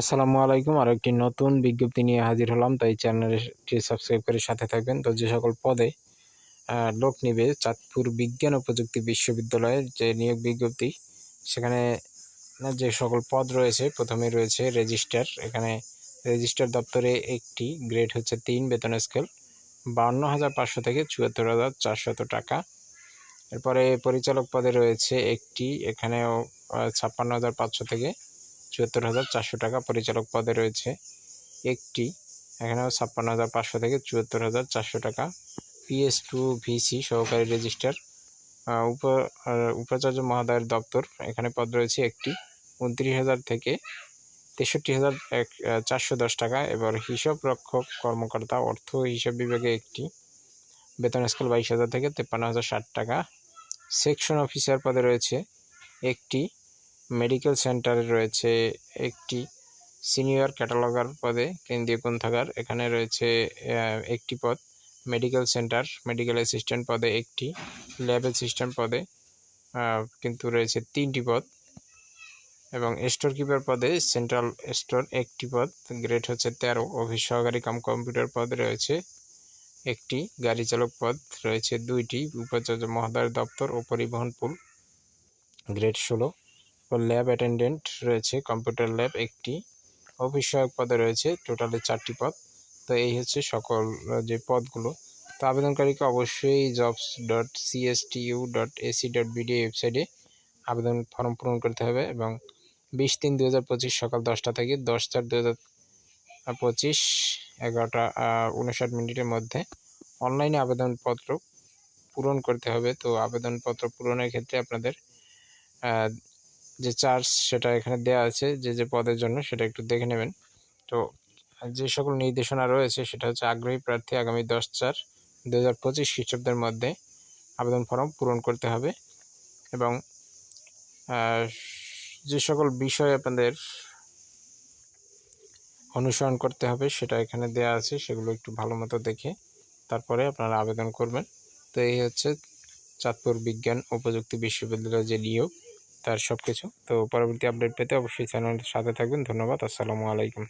আসসালামু আলাইকুম আর একটি নতুন বিজ্ঞপ্তি নিয়ে হাজির হলাম। তাই চ্যানেলটি সাবস্ক্রাইব করে সাথে থাকবেন। তো যে সকল পদে লোক নিবে, চাঁদপুর বিজ্ঞান ও প্রযুক্তি বিশ্ববিদ্যালয়ের যে নিয়োগ বিজ্ঞপ্তি, সেখানে যে সকল পদ রয়েছে, প্রথমে রয়েছে রেজিস্টার। এখানে রেজিস্টার দপ্তরে একটি গ্রেড হচ্ছে তিন বেতন স্কেল, বাউন্ন হাজার পাঁচশো থেকে চুয়াত্তর হাজার চারশত টাকা। এরপরে পরিচালক পদে রয়েছে একটি, এখানেও ছাপ্পান্ন হাজার পাঁচশো থেকে চুয়াত্তর হাজার চারশো টাকা পরিচালক পদে রয়েছে একটি। এখানেও ছাপ্পান্ন হাজার পাঁচশো থেকে চুয়াত্তর হাজার চারশো টাকা পিএস টু ভিসি সহকারী রেজিস্টার উপ উপাচার্য মহোদয়ের দপ্তর। এখানে পদ রয়েছে একটি, উনত্রিশ হাজার থেকে তেষট্টি হাজার এক চারশো দশ টাকা এবার হিসাব রক্ষক কর্মকর্তা অর্থ হিসাব বিভাগে একটি। বেতন স্কেল বাইশ হাজার থেকে তেপ্পান্ন হাজার ষাট টাকা। সেকশন অফিসার পদে রয়েছে একটি মেডিকেল সেন্টারে রয়েছে একটি সিনিয়র ক্যাটালগার পদে, কেন্দ্রীয় গ্রন্থাগার। এখানে রয়েছে একটি পদ, মেডিকেল সেন্টার, মেডিকেল অ্যাসিস্ট্যান্ট পদে একটি, ল্যাব অ্যাসিস্ট্যান্ট পদে কিন্তু রয়েছে তিনটি পদ। এবং স্টোর কিপার পদে সেন্ট্রাল স্টোর একটি পদ, গ্রেড হচ্ছে তেরো। অফিস সহকারী কাম কম্পিউটার পদে রয়েছে একটি, গাড়ি চালক পদ রয়েছে দুইটি উপাচার্য মহোদয়ের দপ্তর ও পরিবহন পুল, গ্রেড ষোলো। ও ল্যাব অ্যাটেন্ডেন্ট রয়েছে কম্পিউটার ল্যাব একটি অফিস সহায়ক পদে রয়েছে টোটালে চারটি পদ। তো এই হচ্ছে সকল যে পদগুলো। তো আবেদনকারীকে অবশ্যই jobs dot CSTU dot AC dot BD ওয়েবসাইটে আবেদন ফর্ম পূরণ করতে হবে এবং বিশ তিন দু হাজার পঁচিশ সকাল দশটা থেকে দশ চার দু হাজার পঁচিশ এগারোটা উনষাট মিনিটের মধ্যে অনলাইনে আবেদনপত্র পূরণ করতে হবে। তো আবেদনপত্র পূরণের ক্ষেত্রে আপনাদের যে চার্জ সেটা এখানে দেওয়া আছে, যে যে পদের জন্য সেটা একটু দেখে নেবেন। তো, যে সকল নির্দেশনা রয়েছে সেটা হচ্ছে আগ্রহী প্রার্থী আগামী দশ চার দু হাজার পঁচিশ খ্রিস্টাব্দের মধ্যে আবেদন ফর্ম পূরণ করতে হবে এবং যে সকল বিষয় আপনাদের অনুসরণ করতে হবে সেটা এখানে দেওয়া আছে, সেগুলো একটু ভালো মতো দেখে তারপরে আপনারা আবেদন করবেন। তো এই হচ্ছে চাঁদপুর বিজ্ঞান ও প্রযুক্তি বিশ্ববিদ্যালয়ের যে নিয়োগ তার সব কিছু তো পরবর্তী আপডেট পেতে অবশ্যই চ্যানেলের সাথে থাকবেন। ধন্যবাদ। আসসালামু আলাইকুম।